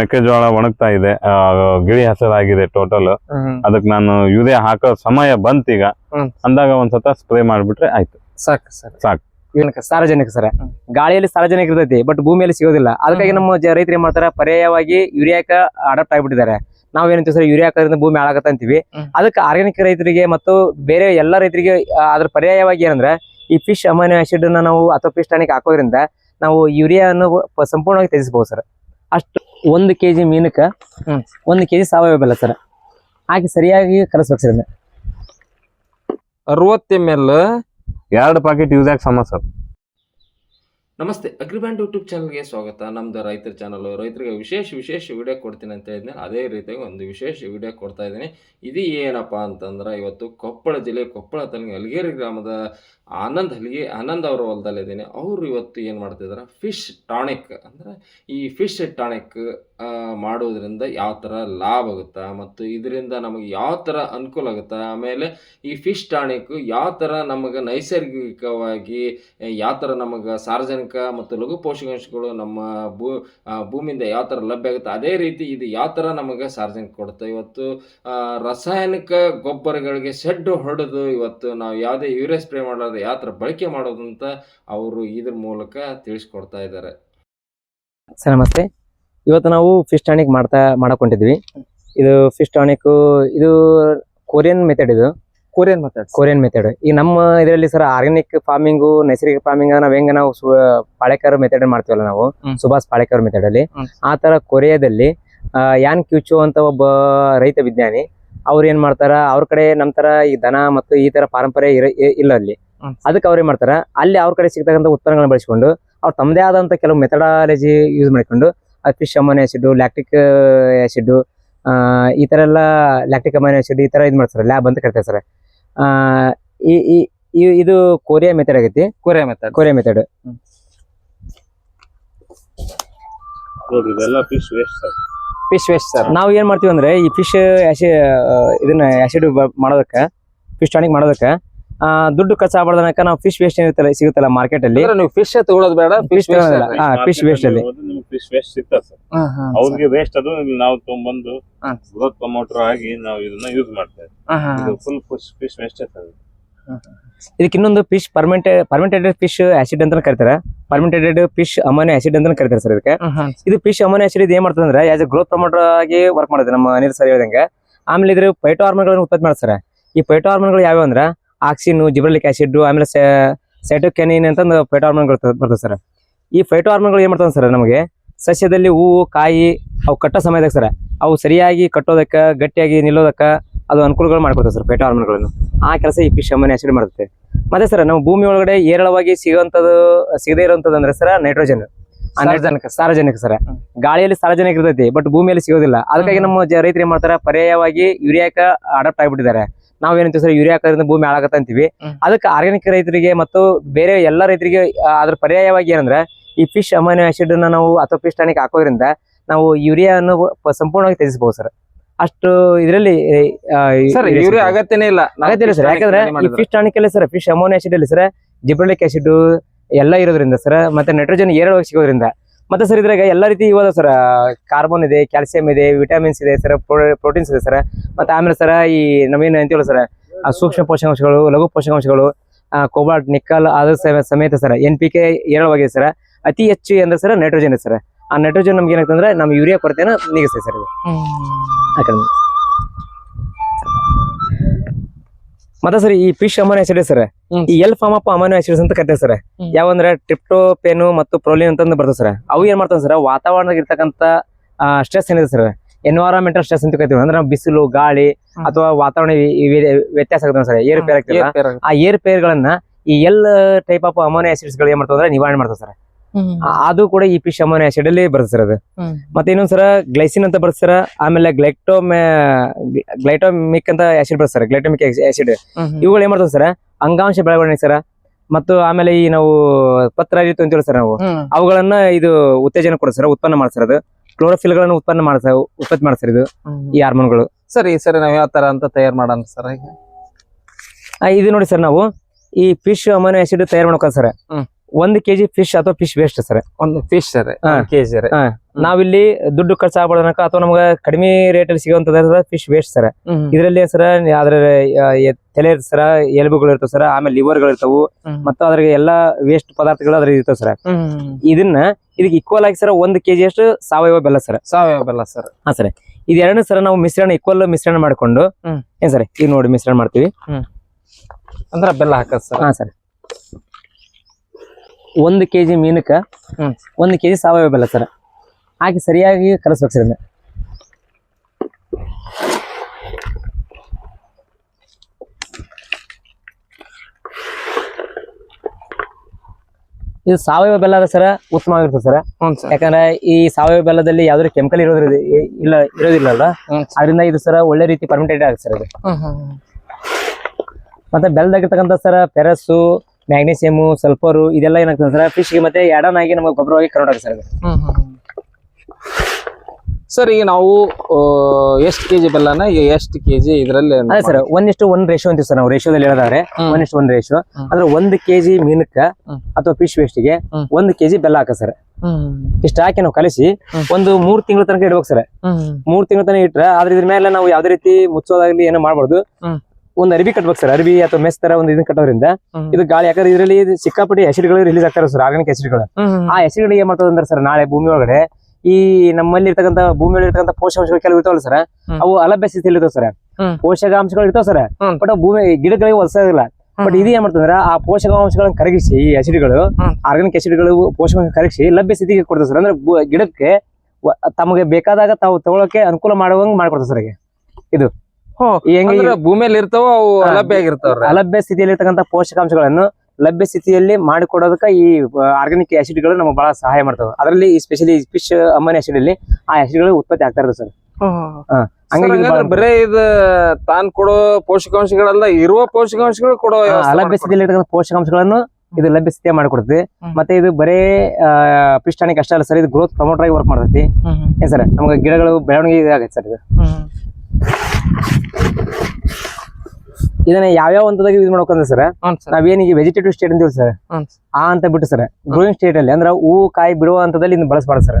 ಮೆಕ್ಕೆಜೋಳ ಒಣಗ್ತಾ ಇದೆ. ಗಿಳಿ ಹಸರಾಗಿದೆ ಟೋಟಲ್ ಅದಕ್ಕೆ ನಾನು ಯೂರಿಯಾ ಹಾಕೋ ಸಮಯ ಬಂತೀಗ ಈಗ ಅಂದಾಗ ಒಂದ್ಸತ ಸ್ಪ್ರೇ ಮಾಡ್ಬಿಟ್ರೆ ಆಯ್ತು. ಸಾಕು ಸರ್. ಸಾಕು. ಸಾರ್ವಜನಿಕ ಸರ್? ಗಾಳಿಯಲ್ಲಿ ಸಾರ್ವಜನಿಕ ಇರ್ತೈತಿ ಬಟ್ ಭೂಮಿಯಲ್ಲಿ ಸಿಗೋದಿಲ್ಲ. ಅದಕ್ಕಾಗಿ ನಮ್ಮ ರೈತರು ಏನ್ ಮಾಡ್ತಾರ ಪರ್ಯಾಯವಾಗಿ ಯೂರಿಯಾಕ ಅಡಾಪ್ಟ್ ಆಗಿಬಿಟ್ಟಿದ್ದಾರೆ. ನಾವೇನಂತೀವಿ ಸರ್ ಯೂರಿಯಾ ಹಾಕೋದ್ರಿಂದ ಭೂಮಿ ಹಾಳಾಗತ್ತ ಅಂತೀವಿ. ಅದಕ್ಕೆ ಆರ್ಗಾನಿಕ್ ರೈತರಿಗೆ ಮತ್ತು ಬೇರೆ ಎಲ್ಲ ರೈತರಿಗೆ ಅದ್ರ ಪರ್ಯಾಯವಾಗಿ ಏನಂದ್ರೆ ಈ ಫಿಶ್ ಅಮೈನೋ ಆಸಿಡ್ನ ನಾವು ಅಥವಾ ಫಿಶ್ ಟಾನಿಕ್ ಹಾಕೋದ್ರಿಂದ ನಾವು ಯೂರಿಯಾ ಅನ್ನು ಸಂಪೂರ್ಣವಾಗಿ ತ್ಯಜಿಸಬಹುದು ಸರ್. ಅಷ್ಟು ಒಂದು ಕೆಜಿ ಮೀನಕ್ಕ ಮೀನಕ್ಕೆ ಒಂದು ಕೆಜಿ ಸಾವಯವ ಬೆಲ್ಲ ಸರ್. ಹಾಕಿ ಸರಿಯಾಗಿ ಕಲಿಸ್ಬೇಕು ಸರ್. ಅರವತ್ತು ಎಂ ಎಲ್ ಎರಡು ಪಾಕೆಟ್ ಯೂಸ್ ಆಗಿ ಸಮ ಸರ್. ನಮಸ್ತೆ ಅಗ್ರಿಬ್ಯಾಂಡ್ ಯೂಟ್ಯೂಬ್ ಚಾನಲ್ಗೆ ಸ್ವಾಗತ. ನಮ್ದು ರೈತರ ಚಾನಲ್. ರೈತರಿಗೆ ವಿಶೇಷ ವಿಶೇಷ ವಿಡಿಯೋ ಕೊಡ್ತೀನಿ ಅಂತ ಹೇಳಿದ್ನೆ ಅದೇ ರೀತಿಯಾಗಿ ಒಂದು ವಿಶೇಷ ವಿಡಿಯೋ ಕೊಡ್ತಾ ಇದ್ದೀನಿ. ಇದು ಏನಪ್ಪ ಅಂತಂದ್ರೆ, ಇವತ್ತು ಕೊಪ್ಪಳ ಜಿಲ್ಲೆ, ಕೊಪ್ಪಳ ತಾಲೂಕಿನ ಹಲಗೇರಿ ಗ್ರಾಮದ ಆನಂದ್ ಹಲಿಗೆ, ಆನಂದ್ ಅವರ ಹೊಲದಲ್ಲಿದ್ದೀನಿ. ಅವರು ಇವತ್ತು ಏನು ಮಾಡ್ತಿದ್ದಾರೆ ಫಿಶ್ ಟಾನಿಕ್ ಅಂದರೆ ಈ ಫಿಶ್ ಟಾನಿಕ್ ಮಾಡೋದ್ರಿಂದ ಯಾವ ಥರ ಲಾಭ ಆಗುತ್ತಾ? ಮತ್ತು ಇದರಿಂದ ನಮಗೆ ಯಾವ ಥರ ಅನುಕೂಲ ಆಗುತ್ತಾ? ಆಮೇಲೆ ಈ ಫಿಶ್ ಟಾನಿಕ್ ಯಾವ ಥರ ನಮಗೆ ನೈಸರ್ಗಿಕವಾಗಿ ಯಾವ ಥರ ನಮಗೆ ಸಾರ್ವಜನಿಕ ಮತ್ತು ಲಘು ಪೋಷಕಾಂಶಗಳು ನಮ್ಮ ಭೂ ಭೂಮಿಯಿಂದ ಯಾವ ಥರ ಲಭ್ಯ ಆಗುತ್ತೆ? ಅದೇ ರೀತಿ ಇದು ಯಾವ ಥರ ನಮಗೆ ಸಾರ್ವಜನಿಕ ಕೊಡುತ್ತೆ? ಇವತ್ತು ರಾಸಾಯನಿಕ ಗೊಬ್ಬರಗಳಿಗೆ ಶೆಡ್ ಹೊಡೆದು ಇವತ್ತು ನಾವು ಯಾವುದೇ ಯೂರಿಯಾ ಸ್ಪ್ರೇ ಮಾಡಲಾರ್ದೆ ಯಾವ ಥರ ಬಳಕೆ ಮಾಡೋದು ಅಂತ ಅವರು ಇದ್ರ ಮೂಲಕ ತಿಳಿಸ್ಕೊಡ್ತಾ ಇದ್ದಾರೆ. ಸರ್, ನಮಸ್ತೆ. ಇವತ್ತು ನಾವು ಫಿಶ್ ಟಾನಿಕ್ ಮಾಡ್ತಾ ಮಾಡಕೊಂಡಿದ್ವಿ ಇದು ಫಿಶ್ ಟಾನಿಕ್ ಇದು ಕೊರಿಯನ್ ಮೆಥಡ್ ಇದು ಕೊರಿಯನ್ ಮೆಥಡ್ ಕೊರಿಯನ್ ಮೆಥಡ್ ಈಗ ನಮ್ಮ ಇದರಲ್ಲಿ ಸರ್ ಆರ್ಗಾನಿಕ್ ಫಾರ್ಮಿಂಗು ನೈಸರ್ಗಿಕ ಫಾರ್ಮಿಂಗ್ ನಾವ್ ಹೆಂಗ ನಾವು ಪಾಳೇಕರ್ ಮೆಥಡ್ ಮಾಡ್ತೀವಲ್ಲ ನಾವು. ಸುಭಾಷ್ ಪಾಳೇಕರ್ ಮೆಥಡ್ ಅಲ್ಲಿ. ಆ ತರ ಕೊರಿಯಾದಲ್ಲಿ ಯಾನ್ ಕ್ಯೂಚು ಅಂತ ಒಬ್ಬ ರೈತ ವಿಜ್ಞಾನಿ ಅವ್ರ ಏನ್ ಮಾಡ್ತಾರ ಅವ್ರ ಕಡೆ ನಮ್ ತರ ಈ ದನ ಮತ್ತು ಈ ತರ ಪಾರಂಪರೆ ಇರ- ಇಲ್ಲ ಅಲ್ಲಿ. ಅದಕ್ಕೆ ಅವ್ರು ಏನ್ ಮಾಡ್ತಾರ ಅಲ್ಲಿ ಅವ್ರ ಕಡೆ ಸಿಗ್ತಕ್ಕಂಥ ಉತ್ಪನ್ನಗಳನ್ನ ಬಳಸಿಕೊಂಡು ಅವ್ರು ತಮ್ಮದೇ ಆದಂತ ಕೆಲವು ಮೆಥಡಾಲಜಿ ಯೂಸ್ ಮಾಡಿಕೊಂಡು fish amino acid lactic acid ಈ ತರ ಎಲ್ಲ ಲ್ಯಾಕ್ಟಿಕ್ ಅಮೈನ್ ಆಸಿಡ್ ಈ ತರ ಇದು ಮಾಡ್ತಾರೆ ಲ್ಯಾಬ್ ಅಂತ ಕರಿತಾರೆ ಸರ್. ಆ, ಈ ಈ- ಈ- ಇದು ಕೊರಿಯಾ ಮೆಥಡ್ ಆಗೈತಿ? Korea method Korea method fish waste sir. Fish waste sir. ನಾವು ಏನು ಮಾಡ್ತೀವಿ ಅಂದ್ರೆ ಈ ಫಿಶ್ ಆ್ಯಸಿ ಇದನ್ನ ಆಸಿಡ್ ಮಾಡೋದಕ್ಕೆ ಫಿಶ್ ಟಾನಿಕ್ ಮಾಡೋದಕ್ಕ ದುಡ್ಡು ಖರ್ಚು ಆಗ್ಬಾರ್ದನಕ ನಾವು ಫಿಶ್ ವೇಸ್ಟ್ ಏನಿರ್ತಲ್ಲ ಸಿಗುತ್ತಲ್ಲ ಮಾರ್ಕೆಟ್ ಅಲ್ಲಿ. ನೀವು ಫಿಶ್ ತಗೊಳ್ಳೋದು ಬೇಡ ಫಿಶ್ ಫಿಶ್ ವೇಸ್ಟ್ ಅಲ್ಲಿ. ಫಿಶ್ ವೇಸ್ಟ್ ಸಿಗ್ತದೆ ಸರ್. ಅವ್ರಿಗೆ ವೇಸ್ಟ್ ಅದು ನಾವು ತಗೊಂಡ್ಬಂದು. ಗ್ರೋತ್ ಪ್ರಮೋಟರ್ ಆಗಿ ನಾವು ಇದನ್ನ ಯೂಸ್ ಮಾಡ್ತೇವೆ. ಇದು full fish fish waste sir ಇದಕ್ಕೆ ಇನ್ನೊಂದು ಫಿಶ್ ಪರ್ಮೆಂಟೆ ಪರ್ಮೆಂಟೆಡ್ ಫಿಶ್ ಆಸಿಡ್ ಅಂತ ಕರಿತಾರೆ. ಪರ್ಮೆಂಟೆಡ್ ಫಿಶ್ ಅಮೋನಿಯಾ ಆಸಿಡ್ ಅಂತ ಕರಿತಾರೆ ಸರ್ ಇದಕ್ಕೆ. ಇದು ಫಿಶ್ ಅಮೋನಿಯಾ ಆಸಿಡ್ ಇದು ಏನ್ ಮಾಡ್ತದೆ ಅಂದ್ರೆ ಆಸ್ ಎ ಗ್ರೋತ್ ಪ್ರಮೋಟರ್ ಆಗಿ ವರ್ಕ್ ಮಾಡುತ್ತೆ ನಮ್ಮ ಅನಿಲ್ ಸರ್ ಹೇಳ್ದಂಗೆ. ಆಮೇಲೆ ಇದ್ರ ಪೈಟೋ ಹಾರ್ಮೋನ್ಗಳನ್ನ ಉತ್ಪತ್ತಿ ಮಾಡ್ತಾರೆ ಈ ಪೈಟೋ ಹಾರ್ಮೋನ್ಗಳು ಯಾವ್ಯಾವ ಅಂದ್ರೆ ಆಕ್ಸಿನ್ ಜಿಬ್ರಲಿಕ್ ಆಸಿಡ್ ಆಮೇಲೆ ಸೈಟೋಕ್ಯಾನಿನ್ ಅಂತ ಒಂದು ಪೈಟೋ ಹಾರ್ಮೋನ್ಗಳು ಬರ್ತದೆ ಸರ್. ಈ ಫೈಟೋ ಹಾರ್ಮೋನ್ಗಳು ಏನ್ ಮಾಡ್ತಾವೆ ಸರ್ ನಮಗೆ? ಸಸ್ಯದಲ್ಲಿ ಹೂವು ಕಾಯಿ ಅವು ಕಟ್ಟೋ ಸಮಯದಾಗ ಸರ್ ಅವು ಸರಿಯಾಗಿ ಕಟ್ಟೋದಕ್ಕ ಗಟ್ಟಿಯಾಗಿ ನಿಲ್ಲೋದಕ್ಕ ಅದು ಅನುಕೂಲಗಳು ಮಾಡ್ಕೊಡ್ತದೆ ಸರ್ ಫೈಟೋ ಹಾರ್ಮೋನ್ಗಳನ್ನು ಆ ಕೆಲಸ ಈ ಫಿಶ್ ಅಮೋನಿ ಆಸಿಡ್ ಮಾಡುತ್ತೆ. ಮತ್ತೆ ಸರ್ ನಾವು ಭೂಮಿ ಒಳಗಡೆ ಏರಳವಾಗಿ ಸಿಗುವಂತದ್ದು ಸಿಗದೇ ಇರುವಂತದ್ದು ಅಂದ್ರೆ ಸರ್ ನೈಟ್ರೋಜನ್ ಸಾರ್ವಜನಿಕ ಸಾರ್ವಜನಿಕ ಸರ್. ಗಾಳಿಯಲ್ಲಿ ಸಾರ್ವಜನಿಕ ಇರ್ತೈತಿ ಬಟ್ ಭೂಮಿಯಲ್ಲಿ ಸಿಗೋದಿಲ್ಲ. ಅದಕ್ಕಾಗಿ ನಮ್ಮ ರೈತರು ಏನ್ ಮಾಡ್ತಾರ? ಪರ್ಯಾಯವಾಗಿ ಯೂರಿಯಾಕ ಅಡಾಪ್ಟ್ ಆಗ್ಬಿಟ್ಟಿದ್ದಾರೆ. ನಾವೇನಂತೀವಿ ಸರ್ ಯೂರಿಯಾ ಹಾಕೋದ್ರಿಂದ ಭೂಮಿ ಹಾಳಾಗತ್ತ ಅಂತೀವಿ. ಅದಕ್ಕೆ ಆರ್ಗಾನಿಕ್ ರೈತರಿಗೆ ಮತ್ತು ಬೇರೆ ಎಲ್ಲ ರೈತರಿಗೆ ಅದ್ರ ಪರ್ಯಾಯವಾಗಿ ಏನಂದ್ರೆ ಈ ಫಿಶ್ ಅಮೈನೋ ಆಸಿಡ್ನ ನಾವು ಅಥವಾ ಫಿಶ್ ಟಾನಿಕ್ ಹಾಕೋದ್ರಿಂದ ನಾವು ಯೂರಿಯಾ ಅನ್ನು ಸಂಪೂರ್ಣವಾಗಿ ತ್ಯಜಿಸಬಹುದು ಸರ್. ಅಷ್ಟು ಇದರಲ್ಲಿ ಸರ್ ಯೂರಿಯಾ ಅಗತ್ಯನೇ ಇಲ್ಲ. ಅಗತ್ಯ ಸರ್. ಯಾಕಂದ್ರೆ ಫಿಶ್ ಟಾನಿಕ್ ಅಲ್ಲಿ ಸರ್ ಫಿಶ್ ಅಮೋನಿಯಾ ಆಸಿಡ್ ಅಲ್ಲಿ ಸರ್ ಜಿಬ್ರಲಿಕ್ ಆಸಿಡ್ ಎಲ್ಲ ಇರೋದ್ರಿಂದ ಸರ್ ಮತ್ತೆ ನೈಟ್ರೋಜನ್ ಏರಳವಾಗಿ ಸಿಗೋದ್ರಿಂದ ಮತ್ತೆ ಸರ್ ಇದ್ರಾಗ ಎಲ್ಲ ರೀತಿ ಇವಾಗ ಸರ್ ಕಾರ್ಬನ್ ಇದೆ ಕ್ಯಾಲ್ಸಿಯಂ ಇದೆ ವಿಟಮಿನ್ಸ್ ಇದೆ ಸರ್ ಪ್ರೋಟೀನ್ಸ್ ಇದೆ ಸರ್ ಮತ್ತೆ ಆಮೇಲೆ ಸರ್ ಈ ನಮಗೇನು ಅಂತೀವಲ್ಲ ಸರ್ ಸೂಕ್ಷ್ಮ ಪೋಷಕಾಂಶಗಳು ಲಘು ಪೋಷಕಾಂಶಗಳು ಕೋಬಾಲ್ಟ್ ನಿಕ್ಕಲ್ ಅದ್ರ ಸಮ- ಸಮೇತ ಸರ್ ಎನ್ ಪಿ ಕೆ ಏರಳವಾಗಿದೆ ಸರ್ ಅತಿ ಹೆಚ್ಚು ಅಂದ್ರೆ ಸರ್ ನೈಟ್ರೋಜನ್ ಇದೆ ಸರ್ ಆ ನೈಟ್ರೋಜನ್ ನಮ್ಗೆ ಏನಾಗ್ತಂದ್ರೆ ನಮ್ಮ ಯೂರಿಯಾ ಕೊರತೆನ ನೀಗಿಸ್ತದೆ ಸರ್ ಇದು. ಮತ್ತೆ ಸರ್ ಈ ಫಿಶ್ ಅಮೋನಿ ಆಸಿಡ್ ಸರ್. ಈ L form of amino acids ಅಂತ ಕರಿತೇವೆ ಸರ್. ಯಾವಂದ್ರೆ ಟ್ರಿಪ್ಟೋಪೇನು ಮತ್ತು ಪ್ರೋಲಿನ್ ಅಂತ ಬರ್ತದೆ ಸರ್. ಅವು ಏನ್ ಮಾಡ್ತಾವೆ ಸರ್ ವಾತಾವರಣದಾಗ ಇರ್ತಕ್ಕಂಥ ಸ್ಟ್ರೆಸ್ ಏನಿದೆ ಸರ್? ಎನ್ವೈರಾನ್ಮೆಂಟಲ್ ಸ್ಟ್ರೆಸ್ ಅಂತ ಕರಿತೀವಿ. ಅಂದ್ರೆ ಬಿಸಿಲು ಗಾಳಿ ಅಥವಾ ವಾತಾವರಣ ವ್ಯತ್ಯಾಸ ಆಗುತ್ತೆ ಸರ್. ಏರ್ ಪೇರ್ ಆಗ್ತದೆ ಆ ಏರುಪೇರ್ಗಳನ್ನ ಈ ಎಲ್ ಟೈಪ್ ಆಫ್ ಅಮೋನಿ ಆಸಿಡ್ಸ್ಗಳು ಏನ್ ಮಾಡ್ತಾವೆ ಅಂದ್ರೆ ನಿವಾರಣೆ ಮಾಡ್ತಾವೆ ಸರ್. ಅದು ಕೂಡ ಈ ಪಿ ಅಮೋನಿ ಆಸಿಡ್ ಅಲ್ಲಿ ಬರುತ್ತೆ ಸರ್ ಅದು. ಮತ್ತೆ ಇನ್ನೊಂದ್ಸರ ಗ್ಲೈಸಿನ್ ಅಂತ ಬರುತ್ತೆ ಸರ್ ಆಮೇಲೆ ಗ್ಲೈಕ್ಟೋಮೆ ಗ್ಲೈಟೋಮಿಕ್ ಅಂತ ಆಸಿಡ್ ಬರುತ್ತೆ ಸರ್ ಗ್ಲೈಟೋಮಿಕ್ ಆಸಿಡ್. ಇವುಗಳು ಏನ್ ಮಾಡ್ತಾವೆ ಸರ್? ಅಂಗಾಂಶ ಬೆಳವಣಿಗೆ ಸರ್. ಮತ್ತು ಆಮೇಲೆ ಈ ನಾವು ಪತ್ರ ಅಂತ ಅಂತೀವಿ ಸರ್ ನಾವು. ಅವುಗಳನ್ನ ಇದು ಉತ್ತೇಜನ ಕೊಡ ಸರ್ ಉತ್ಪನ್ನ ಮಾಡ್ತಾರೆ ಅದು ಕ್ಲೋರೋಫಿಲ್ಗಳನ್ನು ಉತ್ಪನ್ನ ಮಾಡ್ಸ ಉತ್ಪತ್ತಿ ಮಾಡ್ತಾರೆ ಇದು. ಈ ಹಾರ್ಮೋನ್ಗಳು. ಸರ್ ಈ ಸರಿ ನಾವ್ ಯಾವ ತರ ಅಂತ ತಯಾರು ಮಾಡೋಣ ಸರ್ ಇದು ನೋಡಿ ಸರ್ ನಾವು. ಈ ಫಿಶ್ ಅಮೈನೋ ಆಸಿಡ್ ತಯಾರು ಮಾಡ್ಕೋದು ಸರ್. ಒಂದ್ ಕೆಜಿ ಫಿಶ್ ಅಥವಾ ಫಿಶ್ ವೇಸ್ಟ್ ಸರ್. ಒಂದು ಫಿಶ್ ಸರ್. KG sir. ನಾವಿಲ್ಲಿ ದುಡ್ಡು ಖರ್ಚು ಆಗ್ಬಾರ್ದನಕ ಅಥವಾ ನಮ್ಗೆ ಕಡಿಮೆ ರೇಟ್ ಅಲ್ಲಿ ಸಿಗುವಂತದ ಫಿಶ್ ವೇಸ್ಟ್ ಸರ್. ಇದರಲ್ಲಿ ಸರ ಅದ್ರ ತಲೆ ಇರ್ತದೆ ಸರ ಎಲುಬುಗಳು ಇರ್ತವೆ ಸರ್ ಆಮೇಲೆ ಲಿವರ್ಗಳು ಇರ್ತವು. ಮತ್ತು ಅದ್ರಾಗ ಎಲ್ಲಾ ವೇಸ್ಟ್ ಪದಾರ್ಥಗಳು ಅದ್ರ ಇರ್ತವೆ ಸರ್. ಇದನ್ನ ಇದಕ್ಕೆ ಈಕ್ವಲ್ ಆಗಿ ಸರ್ ಒಂದ್ ಕೆಜಿ ಅಷ್ಟು ಸಾವಯವ ಬೆಲ್ಲ ಸರ್. ಸಾವಯವ ಬೆಲ್ಲ ಸರ್. ಹಾ ಸರ್. ಇದೆರಡನ್ನೂ ಸರ್ ನಾವು ಮಿಶ್ರಣ ಈಕ್ವಲ್ ಮಿಶ್ರಣ ಮಾಡ್ಕೊಂಡು. ಏನ್ ಸರ್ ಈಗ ನೋಡಿ ಮಿಶ್ರಣ ಮಾಡ್ತೀವಿ. ಅಂದ್ರ ಬೆಲ್ಲ ಹಾಕದ್ ಸರ್. ಹಾ ಸರ್. ಒಂದು ಕೆಜಿ ಜಿ ಮೀನಕ್ಕೆ ಒಂದು ಕೆಜಿ ಸಾವಯವ ಬೆಲ್ಲ ಸರ್. ಹಾಕಿ ಸರಿಯಾಗಿ ಕಲಸ್ಬೇಕು ಸರ್ ಇದು ಸಾವಯವ ಬೆಲ್ಲ ಅದ ಸರ ಉತ್ತಮವಾಗಿರ್ತದೆ ಸರ್. ಯಾಕಂದ್ರೆ ಈ ಸಾವಯವ ಬೆಲ್ಲದಲ್ಲಿ ಯಾವ್ದಾದ್ರು ಕೆಮಿಕಲ್ ಇರೋದ್ರ ಇಲ್ಲ ಇರೋದಿಲ್ಲ ಅಲ್ಲ ಅದರಿಂದ ಇದು ಸರ ಒಳ್ಳೆ ರೀತಿ ಪರ್ಮಿಟೆಡ್ ಆಗುತ್ತೆ ಸರ್ ಇದು. ಮತ್ತೆ ಬೆಲ್ಲದಾಗಿರ್ತಕ್ಕಂಥ ಸರ್ ಪೆರಸ್ಸು ಮ್ಯಾಗ್ನೀಸಿಯಮು ಸಲ್ಫರು ಇದೆಲ್ಲ ಏನಾಗ್ತದೆ ಸರ್ ಫಿಶ್ಗೆ ಮತ್ತೆ ಎಡನ್ ಆಗಿ ನಮಗೆ ಗೊಬ್ಬರವಾಗಿ ಆಗುತ್ತೆ ಸರ್ ಸರ್ ಈಗ ನಾವು ಎಷ್ಟು ಕೆಜಿ ಬೆಲ್ಲನ ಈಗ ಎಷ್ಟು ಕೆಜಿ ಇದ್ರಲ್ಲಿ ಅದೇ ಸರ್ ಒಂದಿಷ್ಟು ಒಂದ್ ರೇಷೋ ಅಂತೀವಿ ಸರ್ ನಾವು ರೇಷೋದಲ್ಲಿ ಹೇಳಿದ್ರೆ ಹ್ಮ್. ಒಂದಿಷ್ಟು ಒಂದ್ ರೇಷೋ. ಅಂದ್ರೆ ಒಂದ್ ಕೆಜಿ ಮೀನಕ್ಕ. ಅಥವಾ ಫಿಶ್ ವೇಸ್ಟಿಗೆ ಗೆ ಒಂದ್ ಕೆಜಿ ಬೆಲ್ಲ ಹಾಕ ಸರ್ ಇಷ್ಟ ಹಾಕಿ ನಾವು ಕಲಿಸಿ. ಒಂದು ಮೂರ್ ತಿಂಗಳ ತನಕ ಇಡ್ಬೇಕು ಸರ್ ಮೂರ್ ತಿಂಗಳ ತನಕ ಇಟ್ರೆ ಅದ್ರ ಇದ್ರ ಮೇಲೆ ನಾವು ಯಾವ್ದೇ ರೀತಿ ಮುಚ್ಚೋದಾಗ್ಲಿ ಏನೋ ಮಾಡ್ಬಾರ್ದು. ಒಂದ್ ಅರಿವಿ ಕಟ್ಬೇಕು ಸರ್. ಅರಿವಿ ಅಥವಾ ಮೆಸ್ ತರ ಒಂದು ಇದನ್ನ ಕಟ್ಟೋದ್ರಿಂದ ಇದು ಗಾಳಿ ಯಾಕಂದ್ರೆ ಇದರಲ್ಲಿ ಸಿಕ್ಕಾಪಟ್ಟಿ ಆಸಿಡ್ಗಳು ರಿಲೀಸ್ ಆಗ್ತಾರೆ ಸರ್ ಆರ್ಗಾನಿಕ್ ಆಸಿಡ್ಗಳು ಆ ಹೆಸರುಗಳು ಏನ್ ಮಾಡ್ತದೆ ಅಂದ್ರೆ ಸರ್ ನಾಳೆ ಭೂಮಿ ಒಳಗಡೆ ಈ ನಮ್ಮಲ್ಲಿ ಇರ್ತಕ್ಕಂಥ ಭೂಮಿಯಲ್ಲಿ ಇರ್ತಕ್ಕಂಥ ಪೋಷಕಾಂಶಗಳು ಕೆಲವು ಇರ್ತಾವಲ್ಲ ಸರ್ ಅವು ಅಲಭ್ಯ ಸ್ಥಿತಿಯಲ್ಲಿ ಇರ್ತಾವ ಸರ್. ಪೋಷಕಾಂಶಗಳು ಇರ್ತಾವ ಸರ್. ಬಟ್ ಭೂಮಿ ಗಿಡಗಳಿಗೆ ಒದಸೋದಿಲ್ಲ ಬಟ್ ಇದು ಏನ್ ಮಾಡ್ತಂದ್ರ ಆ ಪೋಷಕಾಂಶಗಳನ್ನ ಕರಗಿಸಿ ಈ ಆಸಿಡ್ಗಳು ಹ್ಮ್. ಆರ್ಗಾನಿಕ್ ಆಸಿಡ್ಗಳು ಪೋಷಕಾಂಶ ಕರಗಿಸಿ ಲಭ್ಯ ಸ್ಥಿತಿಗೆ ಕೊಡ್ತಾರೆ ಸರ್ ಅಂದ್ರೆ ಗಿಡಕ್ಕೆ ತಮಗೆ ಬೇಕಾದಾಗ ತಾವು ತಗೊಳಕ್ಕೆ ಅನುಕೂಲ ಮಾಡುವಂಗ್ ಮಾಡ್ಕೊಡ್ತಾರೆ ಸರ್ ಇದು. ಹೆಂಗೆ ಭೂಮಿಯಲ್ಲಿ ಇರ್ತಾವ ಅವು ಅಲಭ್ಯ ಆಗಿರ್ತಾವ ಅಲಭ್ಯ ಸ್ಥಿತಿಯಲ್ಲಿ ಇರ್ತಕ್ಕಂಥ ಪೋಷಕಾಂಶಗಳನ್ನು ಲಭ್ಯ ಸ್ಥಿತಿಯಲ್ಲಿ ಮಾಡಿಕೊಡೋದಕ್ಕ ಈ ಆರ್ಗಾನಿಕ್ ಆಸಿಡ್ಗಳು ನಮಗೆ ಬಹಳ ಸಹಾಯ ಮಾಡ್ತವೆ. ಅದರಲ್ಲಿ ಸ್ಪೆಷಲಿ ಫಿಶ್ ಅಮ್ಮನಿ ಆಸಿಡ್ ಅಲ್ಲಿ ಆ ಆಸಿಡ್ಗಳು ಉತ್ಪತ್ತಿ ಆಗ್ತಾ ಇರ್ತದೆ ಸರ್. ಬರೇ ಇದು ತಾನ್ ಕೊಡೋ ಪೋಷಕಾಂಶಗಳಲ್ಲ ಇರುವ ಪೋಷಕಾಂಶಗಳು ಕೊಡೋ ಲಭ್ಯ ಸ್ಥಿತಿಯಲ್ಲಿ ಇರ್ತಕ್ಕಂಥ ಪೋಷಕಾಂಶಗಳನ್ನು ಇದು ಲಭ್ಯ ಸ್ಥಿತಿಯ ಮಾಡಿಕೊಡ್ತದೆ. ಮತ್ತೆ ಇದು ಬರೇ ಪಿಷ್ಟಾಣಿಕ್ ಅಷ್ಟೇ ಅಲ್ಲ ಸರ್ ಇದು ಗ್ರೋತ್ ಪ್ರಮೋಟರ್ ಆಗಿ ವರ್ಕ್ ಮಾಡ್ತೈತಿ. ಏನ್ ಸರ್ ನಮ್ಗೆ ಗಿಡಗಳು ಬೆಳವಣಿಗೆ ಆಗುತ್ತೆ ಸರ್ ಇದು. ಇದನ್ನ ಯಾವ್ಯಾವ ಹಂತದಾಗ ಯೂಸ್ ಮಾಡ್ಬೇಕಂದ್ರೆ ಸರ್ ನಾವೇನಿಗೆ ವೆಜಿಟೇಟಿವ್ ಸ್ಟೇಟ್ ಅಂತೀವಿ ಸರ್. ಆ ಅಂತ ಬಿಟ್ಟು ಸರ್ ಗ್ರೋಯಿಂಗ್ ಸ್ಟೇಟ್ ಅಲ್ಲಿ ಅಂದ್ರೆ ಹೂವು ಕಾಯಿ ಬಿಡುವ ಹಂತದಲ್ಲಿ ಇದನ್ನ ಬಳಸಬಾರ್ದು ಸರ್.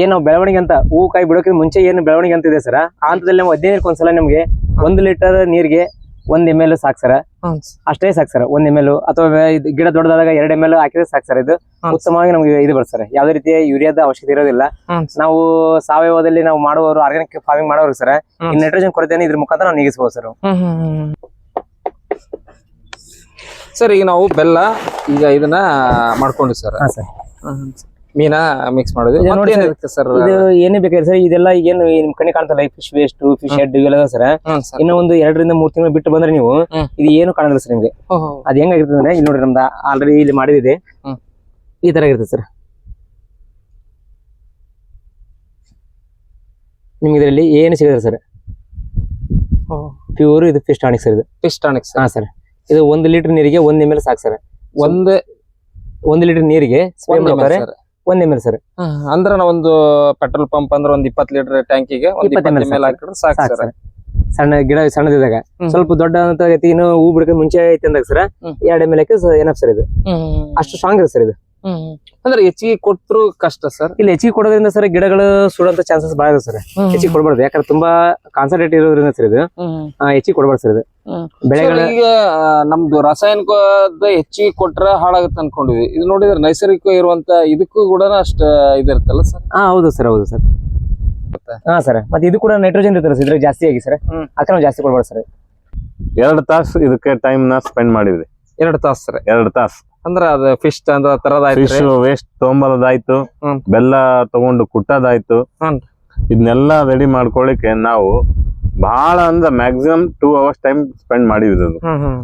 ಏನು ಬೆಳವಣಿಗೆ ಅಂತ ಹೂವು ಕಾಯಿ ಬಿಡೋಕ್ಕಿಂತ ಮುಂಚೆ ಏನು ಬೆಳವಣಿಗೆ ಅಂತ ಇದೆ ಸರ್ ಆ ಹಂತದಲ್ಲಿ ನಾವು ಹದಿನೈದು ಒಂದ್ಸಲ ನಿಮ್ಗೆ ಒಂದು ಲೀಟರ್ ನೀರಿಗೆ ಒಂದ್ ಎಂ ಎಲ್ ಸಾಕ್ಸಾರ ಸರ್ ಅಷ್ಟೇ ಸಾಕ್ಸರ ಸರ್ ಒಂದ್ ಎಂ ಎಲ್ ಅಥವಾ ಗಿಡ ದೊಡ್ಡದಾದಾಗ ಎರಡ್ ಎಂ ಎಲ್ ಹಾಕಿದ್ರೆ ಸಾಕ್ಸಾರ ಸರ್ ಇದು. ಉತ್ತಮವಾಗಿ ನಮಗೆ ಇದು ಬರ್ತಾರೆ ಯಾವ್ದೇ ರೀತಿಯ ಯೂರಿಯಾದ ಅವಶ್ಯಕತೆ ಇರೋದಿಲ್ಲ. ನಾವು ಸಾವಯವದಲ್ಲಿ ನಾವು ಮಾಡುವವರು ಆರ್ಗಾನಿಕ್ ಫಾರ್ಮಿಂಗ್ ಮಾಡೋರು ಸರ್ ಈ ನೈಟ್ರೋಜನ್ ಕೊರತೆಯನ್ನು ಇದ್ರ ಮುಖಾಂತರ ನಾವು ನೀಗಿಸಬಹುದು ಸರ್ ಸರ್ ಈಗ ನಾವು ಬೆಲ್ಲ ಈಗ ಇದನ್ನ ಮಾಡ್ಕೊಂಡು ಸರ್ ಹಾ ಸರ್ ಮೀನ ಮಿಕ್ಸ್ ಮಾಡೋದು. ನೋಡಿ ಸರ್ ಇದು ಏನೇ ಬೇಕಾದ್ರೆ ಸರ್ ಇದೆಲ್ಲ ಏನು ನಿಮ್ ಕಣ್ಣಿ ಕಾಣ್ತಲ್ಲ ಫಿಶ್ ವೇಸ್ಟ್ ಫಿಶ್ ಹೆಡ್ ಇವೆಲ್ಲ ಸರ್. ಇನ್ನ ಒಂದು ಎರಡರಿಂದ ಮೂರ್ ತಿಂಗಳು ಬಿಟ್ಟು ಬಂದ್ರೆ ನೀವು ಇದು ಏನು ಕಾಣಲ್ಲ ಸರ್ ನಿಮ್ಗೆ. ಅದ್ ಹೆಂಗಾಗಿರ್ತದೆ ಅಂದ್ರೆ ಇಲ್ಲಿ ನೋಡ್ರಿ ನಮ್ದು ಆಲ್ರೆಡಿ ಇಲ್ಲಿ ಮಾಡಿದಿದೆ. ಈ ತರ ಇರ್ತದೆ ಸರ್. ನಿಮ್ಗೆ ಇದರಲ್ಲಿ ಏನು ಸಿಗುತ್ತೆ ಸರ್. ಪ್ಯೂರ್ ಇದು ಫಿಶ್ ಟಾನಿಕ್ ಸರ್ ಇದು. ಫಿಶ್ ಟಾನಿಕ್ ಹಾ ಸರ್. ಇದು ಒಂದು ಲೀಟರ್ ನೀರಿಗೆ ಒಂದ್ ಎಂ ಎಲ್ ಸಾಕು ಸರ್. ಒಂದ್ ಒಂದು ಲೀಟರ್ ನೀರಿಗೆ ಸ್ಪ್ರೇ ಮಾಡ್ತಾರೆ. ಒಂದ್ ಎಂ ಎಲ್ ಸರ್. ಅಂದ್ರ ನಾವೊಂದು ಒಂದು ಪೆಟ್ರೋಲ್ ಪಂಪ್ ಅಂದ್ರೆ ಒಂದ್ ಇಪ್ಪತ್ ಲೀಟರ್ ಟ್ಯಾಂಕಿಗೆ ಒಂದ್ 20 ಇಪ್ಪತ್ತು ml ಎಂ ಎಲ್ ಹಾಕಿದ್ರೆ ಸಾಕು ಸಾಕು ಸರ್. ಸರ್. ಸಣ್ಣ ಗಿಡ ಸಣ್ಣದಿದ್ದಾಗ. ಹ್ಮ್. ಸ್ವಲ್ಪ ದೊಡ್ಡ ಅಂತ ಆಗೈತಿ ಇನ್ನು ಹೂ ಬಿಡಕ ಮುಂಚೆ ಐತಿ ಅಂದಾಗ ಸರ್. ಎರಡ್ ಎಂ ಎಲ್ ಏನಪ್ಪ ಸರ್ ಇದು. ಅಷ್ಟು ಸ್ಟ್ರಾಂಗ್ ಇದೆ ಸರ್ ಇದು. ಅಂದ್ರೆ ಹೆಚ್ಚಿಗೆ ಕೊಟ್ಟರು ಕಷ್ಟ ಸರ್. ಇಲ್ಲಿ ಹೆಚ್ಚಿಗೆ ಕೊಡೋದ್ರಿಂದ ಸರ್ ಗಿಡಗಳು ಸುಡೋಂತ ಚಾನ್ಸಸ್ ಬಹಳ ಇದೆ ಸರ್. ಹೆಚ್ಚಿಗೆ ಕೊಡಬಾರ್ದು. ಯಾಕಂದ್ರೆ ತುಂಬಾ ಕಾನ್ಸಂಟ್ರೇಟ್ ಇರೋದ್ರಿಂದ ಸರ್ ಇದು. ಆ, ಹೆಚ್ಚಿಗೆ ಕೊಡಬಾರ್ದು ಸರ್ ಇದು. ಬೆಳೆಗಳ Sir, ಈಗ ಆ, ನಮ್ದು ರಾಸಾಯನಿಕ ಹೆಚ್ಚಿಗೆ ಕೊಟ್ರ ಹಾಳಾಗುತ್ತೆ ಅನ್ಕೊಂಡಿದ್ವಿ. ಇದು ನೋಡಿದ್ರೆ ನೈಸರ್ಗಿಕ ಇರುವಂತ ಇದಕ್ಕೂ ಕೂಡ ಅಷ್ಟ ಇದಿರ್ತಲ್ಲ ಸರ್? ಹಾ ಹೌದು ಸರ್ ಹೌದು ಸರ್. ಹಾ ಸರ್. ಮತ್ತೆ ಇದು ಕೂಡ ನೈಟ್ರೋಜನ್ ಇರ್ತಾರೆ ಸರ್ ಇದ್ರಾಗ ಜಾಸ್ತಿ ಆಗಿ ಸರ್. ಅದಕ್ಕೆ ನಾವು ಜಾಸ್ತಿ ಕೊಡಬಾರ್ದು ಸರ್. ಎರಡು ತಾಸು ಇದಕ್ಕೆ ಟೈಮ್ನ ಸ್ಪೆಂಡ್ ಮಾಡಿದ್ವಿ. ಎರಡು ತಾಸು ಸರ್. ಎರಡು ತಾಸು. ಅಂದ್ರ ಅದ ಫಿಶ್ ಅಂದ್ರ ತರದ ಫಿಶ್ ವೇಸ್ಟ್ ತೊಗೊಂಬರೋದಾಯ್ತು ಹ್ಮ್. ಬೆಲ್ಲ ತಗೊಂಡು ಕುಟ್ಟದಾಯ್ತು. ಹ್ಮ್. ಇದನ್ನೆಲ್ಲ ರೆಡಿ ಮಾಡ್ಕೊಳ್ಳಿಕ್ಕೆ ನಾವು ಬಹಳ ಅಂದ್ರೆ maximum two hours time spend ಮಾಡಿದ್ವಿ ಅದು. ಹ್ಮ್ ಹ್ಮ್.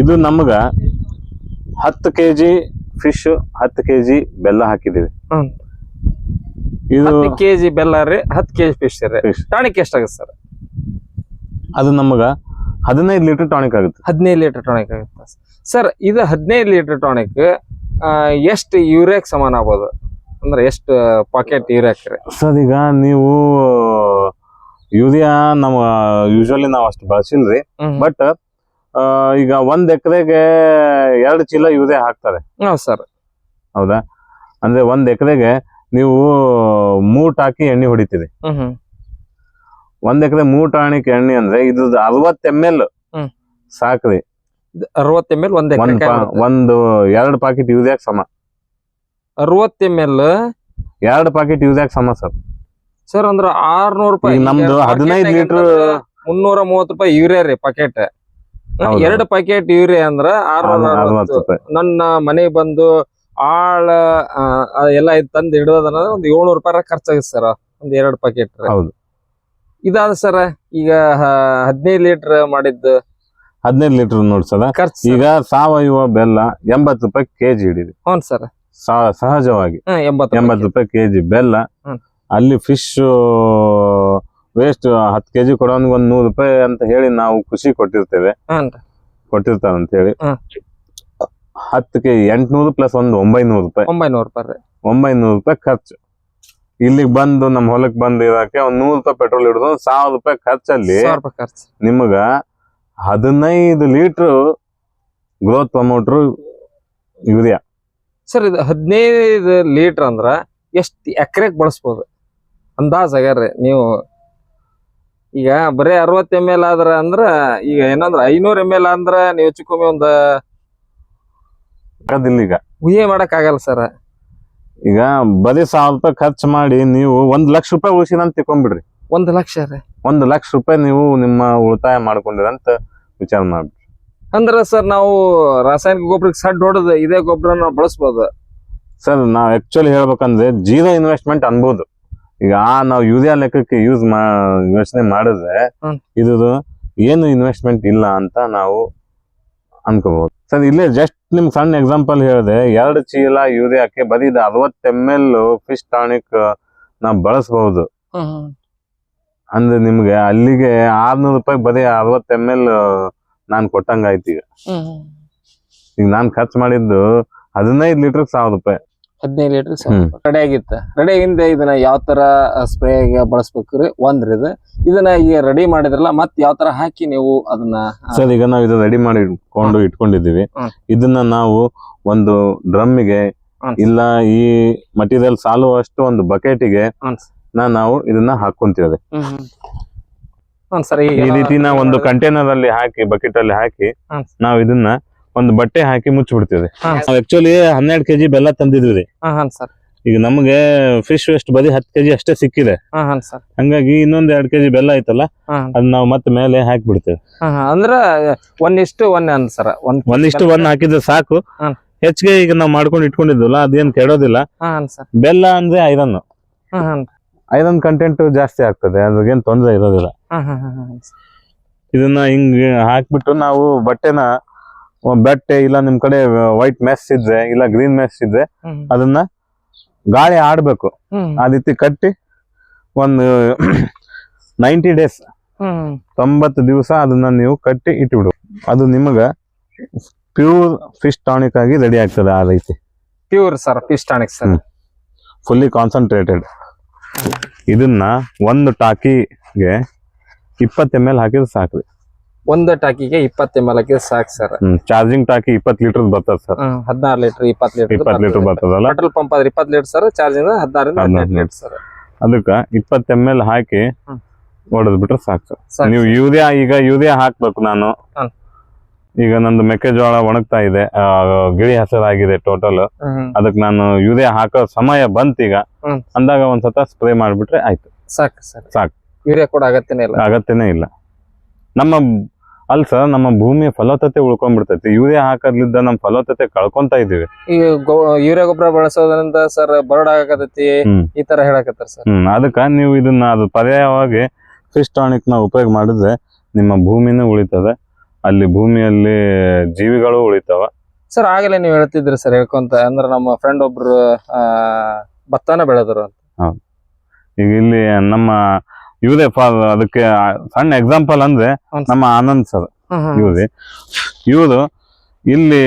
ಇದು ನಮಗ ಹತ್ತು ಕೆಜಿ ಫಿಶ್ ಹತ್ತು ಕೆಜಿ ಬೆಲ್ಲ ಹಾಕಿದೀವಿ. ಹ್ಮ್. ಇದು ಹತ್ತು ಕೆಜಿ ಬೆಲ್ಲ ರೀ ಹತ್ತು ಕೆಜಿ ಫಿಶ್ ರೀ. Fish. ಟಾನಿಕ್ ಎಷ್ಟಾಗುತ್ತೆ ಸರ್ ಅದು ನಮಗ ಹದಿನೈದು ಲೀಟರ್ ಟಾನಿಕ್ ಆಗುತ್ತೆ. ಹದಿನೈದು ಲೀಟರ್ ಟಾನಿಕ್ ಆಗುತ್ತೆ ಸರ್ ಇದು ಹದಿನೈದು ಲೀಟರ್ ಟಾನಿಕ್ ಎಷ್ಟು ಯೂರಿಯಾಕ್ ಸಮಾನ ಆಗ್ಬೋದು? ಅಂದ್ರೆ ಎಷ್ಟು ಪಾಕೆಟ್ ಯೂರಿಯಾಕ್ ರೀ? ಸರ್ ಈಗ ನೀವು ಯೂರಿಯಾ ನಮ್ಮ ಯೂಶಲಿ ನಾವು ಅಷ್ಟು ಬಳಸಿಲ್ರಿ ಬಟ್ ಈಗ ಒಂದ್ ಎಕರೆಗೆ ಎರಡು ಚೀಲ ಯೂರಿಯಾ ಹಾಕ್ತಾರೆ. ಹೌದು ಸರ್. ಹೌದಾ? ಅಂದ್ರೆ ಒಂದ್ ಎಕರೆಗೆ ನೀವು ಮೂಟ್ ಹಾಕಿ ಎಣ್ಣೆ ಹೊಡಿತೀರಿ. ಒಂದ್ ಎಕರೆ ಮೂಟ್ ಹಾಣಿಕೆ ಎಣ್ಣೆ ಅಂದ್ರೆ ಇದ್ರದ್ದು ಅರವತ್ ಎಂ ಎಲ್ ಸಾಕ್ರಿ. ಅರವತ್ ಎಂ ಎಲ್ ಒಂದ್ ಒಂದ್ ಎಕರೆ ಪಾ- ಒಂದು ಎರಡು ಪಾಕೆಟ್ ಯೂರಿಯಾಕ್ ಸಮ. ಅರವತ್ ಎಂ ಎಲ್ ಎರಡು ಪಾಕೆಟ್ ಯೂರಿಯಾಕ್ ಸಮ ಸರ್. ಸರ್ ಅಂದ್ರ ಆರ್ನೂರು ರೂಪಾಯಿ. ಈಗ ನಮ್ದು ಹದಿನೈದು ಲೀಟರ್ ಮುನ್ನೂರ ಮೂವತ್ ರೂಪಾಯಿ ಯೂರಿಯಾ ರೀ ಪಾಕೆಟ್ ಹೌದು. ಎರಡು ಪ್ಯಾಕೆಟ್ ಯೂರಿಯಾ ಅಂದ್ರ ಆರ್ನೂರ ಅರವತ್ತು. ಅರವತ್ತು ರೂಪಾಯಿ. ನನ್ನ ಮನೆಗೆ ಬಂದು ಆಳ ಆ, ಆ ಎಲ್ಲ ಇದ್ ತಂದು ಹಿಡಿಯೋದನ್ನ ಒಂದು ಏಳ್ನೂರು ರೂಪಾಯಿ ಖರ್ಚಾಗುತ್ತೆ ಸರ್ ಒಂದ್ ಎರಡು ಪ್ಯಾಕೆಟ್ ಹೌದು. ಇದಾದ ಸರ್ ಈಗ ಹ- ಹದಿನೈದು ಲೀಟರ್ ಮಾಡಿದ್ದು. ಹದಿನೈದು ಲೀಟರ್ ನೋಡಿ ಸದ ಖರ್ಚು ಈಗ ಸಾವಯವ ಬೆಲ್ಲ ಎಂಬತ್ತು ರೂಪಾಯಿ ಕೆಜಿ ಹಿಡಿದೆ ಹ್ಞೂ ಸರ್. ಸಹ- ಸಹಜವಾಗಿ. ಎಂಬತ್ತು ಎಂಬತ್ತು ರೂಪಾಯಿ ಕೆಜಿ ಬೆಲ್ಲ. ಹ್ಮ್. ಅಲ್ಲಿ ಫಿಶ್ ವೇಸ್ಟ್ ಹತ್ತು ಕೆಜಿ ಕೊಡೋನ್ಗೆ ಒಂದ್ ನೂರು ರೂಪಾಯಿ ಅಂತ ಹೇಳಿ ನಾವು ಖುಷಿ ಕೊಟ್ಟಿರ್ತೇವೆ. ಹ್ಞೂ ಕೊಟ್ಟಿರ್ತಾರ ಅಂತ ಹೇಳಿ. ಹ್ಮ್. ಕೆ ಎಂಟ್ನೂರು ಪ್ಲಸ್ ಒಂದು ಒಂಬೈನೂರು ರೂಪಾಯಿ. ಒಂಬೈನೂರು ರೂಪಾಯಿ ರೀ. ಒಂಬೈನೂರು ರೂಪಾಯಿ ಖರ್ಚು. ಇಲ್ಲಿಗೆ ಬಂದು ನಮ್ಮ ಹೊಲಕ್ಕೆ ಬಂದು ಇರಕ್ಕೆ ಒಂದ್ ನೂರು ರೂಪಾಯಿ ಪೆಟ್ರೋಲ್ ಹಿಡಿದು ಸಾವಿರ ರೂಪಾಯಿ ಖರ್ಚಲ್ಲಿ ಸಾವಿರ ರೂಪಾಯಿ ಖರ್ಚು. ನಿಮಗ ಹದಿನೈದು litre growth promoter urea. Sir ಇದು ಹದಿನೈದು ಲೀಟರ್ ಅಂದ್ರ ಎಷ್ಟು ಎಕರೆಗೆ ಬಳಸ್ಬೋದು? ಅಂದಾಜ್ ಆಗ್ಯಾರ್ರಿ ನೀವು. ಈಗ ಬರೀ ಅರವತ್ತು ಎಂ ಎಲ್ ಆದ್ರ ಅಂದ್ರ ಈಗ ಏನಂದ್ರ ಐನೂರು ಎಂ ಎಲ್ ಅಂದ್ರ ನೀವು ಚಿಕ್ಕೊಮ್ಮೆ ಒಂದು ಈಗ. ಊಹೆ ಮಾಡಕ್ ಆಗಲ್ಲ ಸರ್. ಈಗ ಬರೀ ಸಾವಿರ ರೂಪಾಯಿ ಖರ್ಚು ಮಾಡಿ ನೀವು ಒಂದ್ ಲಕ್ಷ ರೂಪಾಯಿ ಉಳಿಸಿದ ಅಂತ ತಿಳ್ಕೊಂಡ್ಬಿಡ್ರಿ ಒಂದ್ ಲಕ್ಷ ರೀ. ಒಂದು ಲಕ್ಷ ರೂಪಾಯಿ ನೀವು ನಿಮ್ಮ ಉಳಿತಾಯ ಮಾಡ್ಕೊಂಡಿರಂತ ವಿಚಾರ ಮಾಡಿ ಅಂದ್ರೆ ಸರ್ ನಾವು ರಾಸಾಯನಿಕ ಗೊಬ್ಬರಕ್ಕೆ ಸಡ್ ಹೊಡೆದು ಇದೇ ಗೊಬ್ಬರ ನಾವು ಬಳಸ್ಬೋದು. ಸರ್ ನಾವು ಆಕ್ಚುಲಿ ಹೇಳ್ಬೇಕಂದ್ರೆ ಜೀರೋ ಇನ್ವೆಸ್ಟ್ಮೆಂಟ್ ಅನ್ಬೋದು. ಈಗ ಆ ನಾವು ಯೂರಿಯಾ ಲೆಕ್ಕಕ್ಕೆ ಯೂಸ್ ಮಾ ಯೋಚನೆ ಮಾಡಿದ್ರೆ ಹ್ಮ್. ಇದು ಏನು ಇನ್ವೆಸ್ಟ್ಮೆಂಟ್ ಇಲ್ಲ ಅಂತ ನಾವು ಅನ್ಕೋಬಹುದು ಸರ್ ಇಲ್ಲೇ ಜಸ್ಟ್ ನಿಮ್ ಸಣ್ಣ ಎಕ್ಸಾಂಪಲ್ ಹೇಳಿದೆ ಎರಡು ಚೀಲ ಯೂರಿಯಾಕ್ಕೆ ಬರೀ ಅರವತ್ತು ಎಂ ಎಲ್ ಫಿಶ್ ಟಾನಿಕ್ ನಾವು ಬಳಸಬಹುದು ಅಂದ್ರೆ ನಿಮ್ಗೆ ಅಲ್ಲಿಗೆ ಆರ್ನೂರು ರೂಪಾಯಿ ಬರೀ ಅರವತ್ತು ಎಂ ಎಲ್ ನಾನ್ ಕೊಟ್ಟಂಗ ಆಯ್ತು ಈಗ. ಈಗ ನಾನ್ ಖರ್ಚು ಮಾಡಿದ್ದು ಹದಿನೈದು ಲೀಟರ್ ಸಾವಿರ ರೂಪಾಯಿ. ಹದಿನೈದು ಲೀಟರ್. ರೆಡಿ ಆಗಿತ್ತ. ರೆಡಿ ಆಗಿಂದ ಇದನ್ನ ಯಾವ ತರ ಸ್ಪ್ರೇಗೆ ಬಳಸ್ಬೇಕ್ರಿ ಒಂದ್ರಿ ಇದು. ಇದನ್ನ ಈಗ ರೆಡಿ ಮಾಡಿದ್ರಲ್ಲ ಮತ್ ಯಾವ ತರ ಹಾಕಿ ನೀವು ಅದನ್ನ ಸರ್ ಈಗ ನಾವು ಇದು ರೆಡಿ ಮಾಡಿ ಇಟ್ಕೊಂಡು ಇಟ್ಕೊಂಡಿದೀವಿ ಇದನ್ನ ನಾವು ಒಂದು ಡ್ರಮ್ಗೆ. ಇಲ್ಲ ಈ ಮಟೀರಿಯಲ್ ಸಾಲುವಷ್ಟು ಒಂದು ಬಕೆಟ್ಗೆ ನಾವು ಇದನ್ನ ಹಾಕೊಂತೀವಿ ಸರ್ ಈ ರೀತಿ ನಾವು ಒಂದು ಕಂಟೈನರ್ ಅಲ್ಲಿ ಹಾಕಿ ಬಕೆಟ್ ಅಲ್ಲಿ ಹಾಕಿ. ನಾವು ಇದನ್ನ ಒಂದು ಬಟ್ಟೆ ಹಾಕಿ ಮುಚ್ಚಿಬಿಡ್ತೀವಿ. ಬಿಡ್ತೀವಿ ನಾವು ಆಕ್ಚುಲಿ ಹನ್ನೆರಡು ಕೆಜಿ ಬೆಲ್ಲ ತಂದಿದ್ವಿ ಸರ್. ಈಗ ನಮಗೆ ಫಿಶ್ ವೇಸ್ಟ್ ಬದಿ ಹತ್ತು ಕೆಜಿ ಅಷ್ಟೇ ಸಿಕ್ಕಿದೆ. ಹಂಗಾಗಿ ಇನ್ನೊಂದ್ ಎರಡ್ ಕೆಜಿ ಬೆಲ್ಲ ಐತಲ್ಲ ಅದ್ ನಾವು ಮತ್ತೆ ಮೇಲೆ ಹಾಕಿ ಬಿಡ್ತೇವೆ ಅಂದ್ರ ಒಂದಿಷ್ಟು ಒನ್ ಅಂದ್ ಸರ್. ಒಂದ್ ಒಂದಿಷ್ಟು ಒಂದ್ ಹಾಕಿದ್ರೆ ಸಾಕು. ಹೆಚ್ಚಿಗೆ ಈಗ ನಾವು ಮಾಡ್ಕೊಂಡು ಇಟ್ಕೊಂಡಿದ್ವಲ್ಲ ಅದೇನ್ ಕೆಡೋದಿಲ್ಲ. ಬೆಲ್ಲ ಅಂದ್ರೆ ಐರನ್ ಐರನ್ ಕಂಟೆಂಟ್ ಜಾಸ್ತಿ ಆಗ್ತದೆ ಅದ್ರಗೇನು ತೊಂದರೆ ಇರೋದಿಲ್ಲ. ಇದನ್ನ ಹಿಂಗ್ ಹಾಕ್ಬಿಟ್ಟು ನಾವು ಬಟ್ಟೆನ ಬಟ್ಟೆ ಇಲ್ಲ ನಿಮ್ ಕಡೆ ವೈಟ್ ಮೆಸ್ ಇದ್ರೆ ಇಲ್ಲ ಗ್ರೀನ್ ಮೆಸ್ ಇದ್ರೆ ಅದನ್ನ ಗಾಳಿ ಆಡ್ಬೇಕು. ಆ ರೀತಿ ಕಟ್ಟಿ ಒಂದು ನೈಂಟಿ ಡೇಸ್ ತೊಂಬತ್ತು ದಿವಸ ಅದನ್ನ ನೀವು ಕಟ್ಟಿ ಇಟ್ಬಿಡು ಅದು ನಿಮಗ ಪ್ಯೂರ್ ಫಿಶ್ ಟಾನಿಕ್ ಆಗಿ ರೆಡಿ ಆಗ್ತದೆ ಆ ರೀತಿ. Pure sir fish tonic sir fully concentrated ಇದನ್ನ ಒಂದು ಟಾಕಿಗೆ ಇಪ್ಪತ್ತು ಎಂ ಎಲ್ ಹಾಕಿದ್ರೆ ಸಾಕ್ರಿ ಒಂದು ಟಾಕಿಗೆ ಇಪ್ಪತ್ತು ಎಂ ಎಲ್ ಹಾಕಿದ್ರೆ ಸಾಕು ಸರ್. ಚಾರ್ಜಿಂಗ್ ಟಾಕಿ ಇಪ್ಪತ್ತು ಲೀಟರ್ ಬರ್ತದೆ ಸರ್. ಹದಿನಾರು ಲೀಟರ್ ಇಪ್ಪತ್ತು ಲೀಟರ್ ಇಪ್ಪತ್ತು ಲೀಟರ್ ಬರ್ತದಲ್ಲ? ಪೆಟ್ರೋಲ್ ಪಂಪ್ ಆದ್ರೆ ಇಪ್ಪತ್ತು ಲೀಟರ್ ಸರ್ ಚಾರ್ಜಿಂಗ್ ಹದಿನಾರಿಂದ ಹದಿನೈದು ಲೀಟರ್ ಸರ್. ಅದಕ್ಕ ಇಪ್ಪತ್ತು ಎಂ ಎಲ್ ಹಾಕಿ ಹೊಡೆದ್ಬಿಟ್ರೆ ಹೊಡೆದ್ ಬಿಟ್ರೆ ಸಾಕು ಸರ್. ನೀವು ಯೂರಿಯಾ ಈಗ ಯೂರಿಯಾ ಹಾಕ್ಬೇಕು ನಾನು. ಈಗ ನಂದು ಮೆಕ್ಕೆಜೋಳ ಒಣಗ್ತಾ ಇದೆ. ಗಿಳಿ ಹಸರಾಗಿದೆ ಟೋಟಲ್ ಅದಕ್ಕೆ ನಾನು ಯೂರಿಯಾ ಹಾಕೋ ಸಮಯ ಬಂತ ಈಗ. ಅಂದಾಗ ಒಂದ್ಸತ ಸ್ಪ್ರೇ ಮಾಡಿಬಿಟ್ರೆ ಆಯ್ತು. ಸಾಕು ಸರ್. ಸಾಕು. ಯೂರಿಯಾ ಕೂಡ ಅಗತ್ಯನೇ ಇಲ್ಲ. ಅಗತ್ಯನೇ ಇಲ್ಲ. ನಮ್ಮ ಅಲ್ ಸರ್ ನಮ್ಮ ಭೂಮಿಯ ಫಲವತ್ತತೆ ಉಳ್ಕೊಂಡ್ಬಿಡ್ತೈತಿ. ಯೂರಿಯಾ ಹಾಕೋದ್ಲಿದ್ದ ನಮ್ಮ ಫಲವತ್ತತೆ ಕಳ್ಕೊಂತ ಇದೀವಿ ಈ ಯೂರಿಯಾ ಗೊಬ್ಬರ ಬಳಸೋದ್ರಿಂದ ಸರ್ ಬರಡ್ ಆಗತೈತಿ ಈ ತರ ಹೇಳಕತ್ತಾರ ಸರ್. ಹ್ಮ್. ಅದಕ್ಕ ನೀವು ಇದನ್ನ ಅದು ಪರ್ಯಾಯವಾಗಿ ಫಿಸ್ಟಾನಿಕ್ನ ಉಪಯೋಗ ಮಾಡಿದ್ರೆ ನಿಮ್ಮ ಭೂಮಿನೂ ಉಳಿತದೆ. ಅಲ್ಲಿ ಭೂಮಿಯಲ್ಲಿ ಜೀವಿಗಳು ಉಳಿತಾವ. ಸರ್ ಆಗಲೇ ನೀವು ಹೇಳ್ತಿದ್ರಿ ಸರ್ ಹೇಳ್ಕೊಂತ ಅಂದ್ರೆ ನಮ್ಮ ಫ್ರೆಂಡ್ ಒಬ್ರು ಆ ಭತ್ತನ ಬೆಳೆದ್ರು ಅಂತ. ಈಗ ಇಲ್ಲಿ ನಮ್ಮ ಫಾರ್ ಅದಕ್ಕೆ ಸಣ್ಣ ಎಕ್ಸಾಂಪಲ್ ಅಂದ್ರೆ. ನಮ್ಮ ಆನಂದ್ ಸರ್. ಇವ್ರಿ. ಇವರು ಇಲ್ಲಿ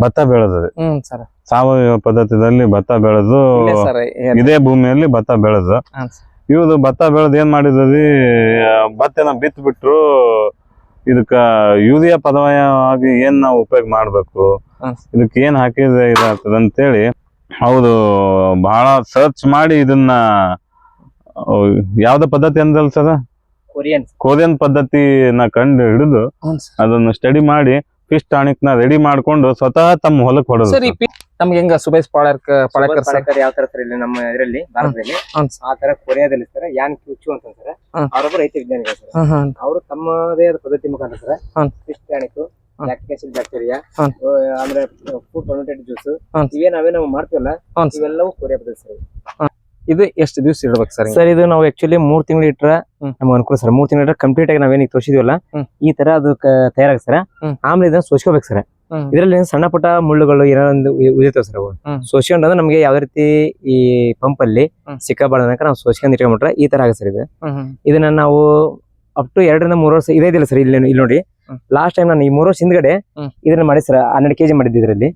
ಭತ್ತ ಬೆಳೆದ್ರಿ. ಹ್ಮ್ ಸರ್ ಸಾವಯವ ಪದ್ಧತಿಯಲ್ಲಿ ಭತ್ತ ಬೆಳೆದು ಸರ್ ಇದೇ ಭೂಮಿಯಲ್ಲಿ ಭತ್ತ ಬೆಳೆದು ಇವರು ಇವ್ರು ಭತ್ತ ಬೆಳೆದು ಏನ್ ಮಾಡಿದ್ರಿ ಭತ್ತನ ಬಿತ್ ಬಿಟ್ರು ಇದಕ್ಕ ಯೂರಿಯಾ ಪದವಾಗಿ ಏನ್ ನಾವು ಉಪಯೋಗ ಮಾಡ್ಬೇಕು. ಇದಕ್ಕೆ ಏನ್ ಹಾಕಿದ್ರೆ ಇದಾಗ್ತದ ಅಂತೇಳಿ ಹೌದು ಬಹಳ ಸರ್ಚ್ ಮಾಡಿ ಇದನ್ನ ಯಾವ್ದ ಪದ್ಧತಿ ಅಂದ್ರಲ್ ಸರ್? ಕೊರಿಯನ್ ಕೊರಿಯನ್ ಪದ್ಧತಿನ ಕಂಡು ಹಿಡಿದು ಅದನ್ನ ಸ್ಟಡಿ ಮಾಡಿ ಫಿಶ್ ಟಾನಿಕ್ನ ರೆಡಿ ಮಾಡ್ಕೊಂಡು ಸ್ವತಃ ತಮ್ಮ ಹೊಲಕ್ ಹೊಡೆದು ಸರ್ ಈ ಪಿ- ನಮ್ಗೆ ಹೆಂಗ ಸುಬೈಸ್ ಪಾಳೇರ್ಕ ಪಾಳಕರ್ ಸರ್ ಯಾವ ತರ ಸರ್ ಇಲ್ಲಿ ನಮ್ಮ ಇದರಲ್ಲಿ ಭಾರತದಲ್ಲಿ ಹ್ಮ್. ಆ ತರ ಕೊರಿಯಾದಲ್ಲಿ ಸರ್ ಯಾನ್ ಕ್ಯೂಚು ಅಂತ ಸರ್ ಹ್ಮ್. ಅವರೊಬ್ಬ ರೈತ ವಿಜ್ಞಾನಿಗಳು ಸರ್ ಹ್ಮ್ ಹ್ಮ್ ಅವರು ತಮ್ಮದೇ ಆದ ಪದ್ಧತಿ ಮುಖಾಂತರ ಸರ್ ಹ್ಮ್. ಫಿಶ್ ಟಾನಿಕ್ ಹ್ಮ್. ಲ್ಯಾಕ್ಟಿಕ್ ಆಸಿಡ್ ಬ್ಯಾಕ್ಟೀರಿಯಾ ಹ್ಮ್. ಫುಡ್ ಫರ್ಮೆಂಟೆಡ್ ಜ್ಯೂಸ್ ಹ್ಮ್. ಇವೇ ನಾವೇ ನಾವು ಮಾಡ್ತೀವಲ್ಲ ಹ್ಮ್ ಸರ್. ಇವೆಲ್ಲವೂ ಕೊರಿಯಾ ಪದ್ಧತಿ ಸರ್ ಇದು ಎಷ್ಟು ದಿವಸ ಇಡ್ಬೇಕು ಸರ್ ಸರ್ ಇದು ನಾವು ಆಕ್ಚುಲಿ ಮೂರ್ ತಿಂಗಳು ಇಟ್ರ ಹ್ಮ್. ನಮ್ಗೆ ಅನುಕೂಲ ಸರ್ ಮೂರ್ ತಿಂಗಳು ಇಟ್ರ ಕಂಪ್ಲೀಟ್ ಆಗಿ ನಾವೇನಿಗೆ ತೋರಿಸಿದ್ವಲ್ಲ ಹ್ಮ್. ಈ ತರ ಅದು ತಯಾರಾಗ್ ಸರ್ ಹ್ಮ್. ಆಮೇಲೆ ಇದನ್ನ ಸೋಸ್ಕೋಬೇಕು ಸರ್ ಇದರಲ್ಲಿ ಸಣ್ಣ ಪುಟ್ಟ ಮುಳ್ಳುಗಳು ಏನೋ ಒಂದು ಉದಿತಾವ ಸರ್ ಅವು. ಹ್ಮ್. ನಮ್ಗೆ ನಮಗೆ ಯಾವ್ದೇ ರೀತಿ ಈ ಪಂಪ್ ಅಲ್ಲಿ. ಸಿಕ್ಕಾಬಾರ್ದನಕ ನಾವು ಸೋಸ್ಕೊಂಡ್ ಇಟ್ಕೊಂಡ್ಬಿಟ್ರೆ ಈ ತರ ಆಗುತ್ತೆ ಸರ್ ಇದು. ಇದನ್ನ ನಾವು ಅಪ್ ಟು ಎರಡರಿಂದ ಮೂರು ವರ್ಷ ಇದೇ ಇದಿಲ್ಲ ಸರ್ ಇಲ್ಲಿ ಇಲ್ಲಿ ನೋಡಿ. ಲಾಸ್ಟ್ ಟೈಮ್ ನಾನು ಈ ಮೂರು ವರ್ಷ ಹಿಂದ್ಗಡೆ ಇದನ್ನ ಮಾಡಿ ಸರ್ ಹನ್ನೆರಡು ಕೆಜಿ ಮಾಡಿದ್ದೆ ಇದರಲ್ಲಿ.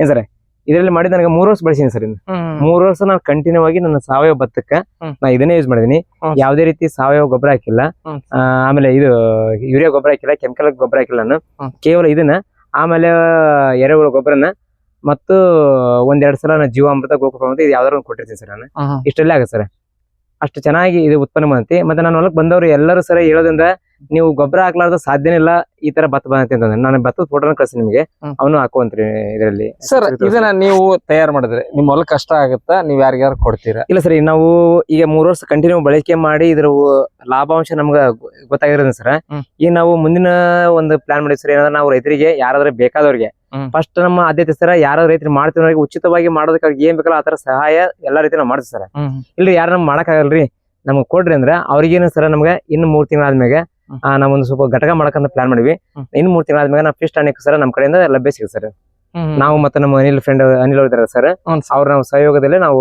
ಏನ್ ಸರ್ ಇದರಲ್ಲಿ ಮಾಡಿದ ನನಗೆ ಮೂರು ವರ್ಷ ಬಳಸಿದ್ದೀನಿ ಸರ್ ಇನ್ನು ಮೂರು ವರ್ಷ ನಾನು ಕಂಟಿನ್ಯೂ ಆಗಿ ನನ್ನ ಸಾವಯವ ಭತ್ತಕ್ಕ. ನಾ ಇದನ್ನೇ ಯೂಸ್ ಮಾಡಿದೀನಿ. ಯಾವ್ದೇ ರೀತಿ ಸಾವಯವ ಗೊಬ್ಬರ ಹಾಕಿಲ್ಲ. ಆಮೇಲೆ ಇದು ಯೂರಿಯಾ ಗೊಬ್ಬರ ಹಾಕಿಲ್ಲ ಕೆಮಿಕಲ್ ಗೊಬ್ಬರ ಹಾಕಿಲ್ಲ ನಾನು. ಕೇವಲ ಇದನ್ನ ಆಮೇಲೆ ಎರೆಹುಳ ಗೊಬ್ಬರನ ಮತ್ತು ಒಂದೆರಡು ಸಲ ನಾನು ಜೀವಾಮೃತ ಗೋಕುಲ ಅಂತ ಇದು ಯಾವ್ದಾರು ಕೊಟ್ಟಿರ್ತೀನಿ ಸರ್ ನಾನು. ಇಷ್ಟಲ್ಲೇ ಆಗುತ್ತೆ ಸರ್. ಅಷ್ಟು ಚೆನ್ನಾಗಿ ಇದು ಉತ್ಪನ್ನ ಬಂದೈತಿ. ಮತ್ತೆ ನಾನು ಹೊಲಕ್ಕೆ ಬಂದವರು ಎಲ್ಲರೂ ಸರ ಹೇಳೋದ್ರಿಂದ ನೀವು ಗೊಬ್ಬರ ಹಾಕ್ಲಾರ್ದ ಸಾಧ್ಯನೇ ಇಲ್ಲ ಈ ತರ ಭತ್ತ ಬಂದೈತೆ ಅಂತಂದ್ರೆ. ನಾನು ಭತ್ತದ ಫೋಟೋನ ಕಳ್ಸಿ ನಿಮಗೆ. ಅವನು ಹಾಕುವಂತ್ರಿ ಇದರಲ್ಲಿ. ಸರ್ ಇದನ್ನ ನೀವು ತಯಾರು ಮಾಡಿದ್ರೆ ನಿಮ್ಮ ಹೊಲ ಕಷ್ಟ ಆಗುತ್ತಾ? ನೀವ್ ಯಾರಿಗಾರು ಕೊಡ್ತೀರಾ? ಇಲ್ಲ ಸರ್ ನಾವು ಈಗ ಮೂರು ವರ್ಷ ಕಂಟಿನ್ಯೂ ಬಳಕೆ ಮಾಡಿ ಇದ್ರ ಲಾಭಾಂಶ ನಮ್ಗ ಗೊ- ಗೊತ್ತಾಗಿರೋದ್ರಿಂದ ಸರ್. ಈಗ ನಾವು ಮುಂದಿನ ಒಂದು ಪ್ಲಾನ್ ಮಾಡಿದ್ವಿ ಸರ್ ಏನಂದ್ರೆ ನಾವು ರೈತರಿಗೆ ಯಾರಾದ್ರೂ ಬೇಕಾದವ್ರಿಗೆ. ಫಸ್ಟ್ ನಮ್ಮ ಆದ್ಯತೆ ಸರ್ ಯಾರಾದ್ರೂ ರೈತರು ಮಾಡ್ತೀವಿ ಉಚಿತವಾಗಿ ಮಾಡೋದಕ್ಕೆ ಅವ್ರಿಗೆ ಏನ್ ಬೇಕಲ್ಲ ಆತರ ಸಹಾಯ ಎಲ್ಲಾ ರೀತಿ ನಾವು ಮಾಡ್ತೀವಿ ಸರ್. ಇಲ್ರಿ ಯಾರು ನಮ್ಗೆ ಮಾಡಕ್ ಆಗಲ್ರಿ ನಮ್ಗೆ ಕೊಡ್ರಿ ಅಂದ್ರೆ ಅವ್ರಿಗೇನು ಸರ್ ನಮ್ಗೆ ಇನ್ನು ಮೂರ್ ತಿಂಗಳಾದ್ಮೇಲೆ ನಾವೊಂದು ಸ್ವಲ್ಪ ಘಟಕ ಮಾಡಕಂತ ಪ್ಲಾನ್ ಮಾಡಿವಿ. ಇನ್ ಮೂರ್ ತಿಂಗಳ ತಿಂಗಳಾದ್ಮೇಲೆ ನಾವು ಫಿಶ್ ಟಾನಿಕ್ ಸರ್ ನಮ್ ಕಡೆಯಿಂದ ಲಭ್ಯ ಸಿಗುತ್ತೆ ಸರ್ ನಾವು ಮತ್ತೆ ನಮ್ಮ ಅನಿಲ್ ಫ್ರೆಂಡ್ ಅನಿಲ್ ಅವ್ರು ಇದಾರೆ ಸರ್ ಅವ್ರ ನಾವು ಸಹಯೋಗದಲ್ಲಿ ನಾವು